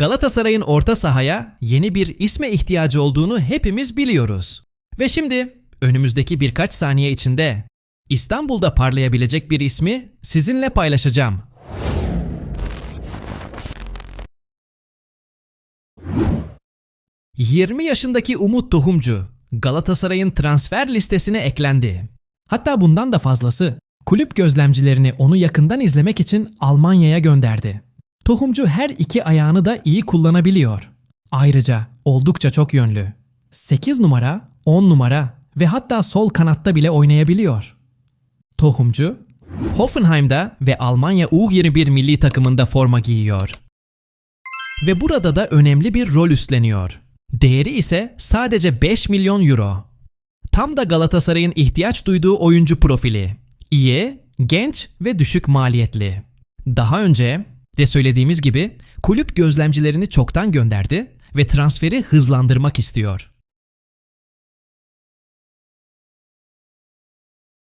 Galatasaray'ın orta sahaya yeni bir isme ihtiyacı olduğunu hepimiz biliyoruz. Ve şimdi önümüzdeki birkaç saniye içinde İstanbul'da parlayabilecek bir ismi sizinle paylaşacağım. ...20 yaşındaki Umut Tohumcu Galatasaray'ın transfer listesine eklendi. Hatta bundan da fazlası. Kulüp gözlemcilerini onu yakından izlemek için Almanya'ya gönderdi. Tohumcu her iki ayağını da iyi kullanabiliyor. Ayrıca oldukça çok yönlü. 8 numara, 10 numara ve hatta sol kanatta bile oynayabiliyor. Tohumcu, Hoffenheim'da ve Almanya U21 milli takımında forma giyiyor. Ve burada da önemli bir rol üstleniyor. Değeri ise sadece 5 milyon euro. Tam da Galatasaray'ın ihtiyaç duyduğu oyuncu profili. İyi, genç ve düşük maliyetli. Daha önce de söylediğimiz gibi kulüp gözlemcilerini çoktan gönderdi ve transferi hızlandırmak istiyor.